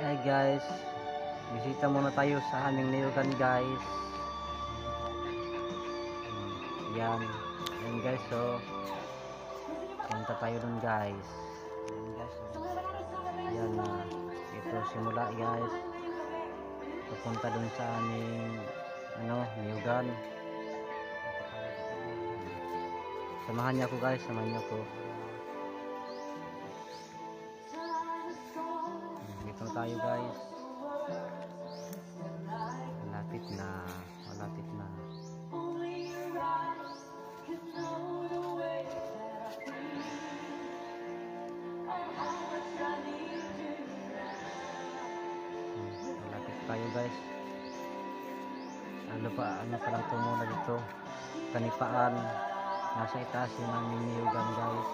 Hi guys, bisita muna tayo sa aming niyugan guys. Yan, yan guys so punta tayo dun guys. Yan guys. so. Yan ito simula guys. Pupunta dun sa aming ano, niyugan. Samahan niyo ako guys, samahan niyo ako. Tayo guys. Malapit na. Malapit na. Hmm, Malapit tayo guys. Ano pa, ano pa lang ito muna dito. Kanipaan. Nasa itaas yung aming niyugan guys.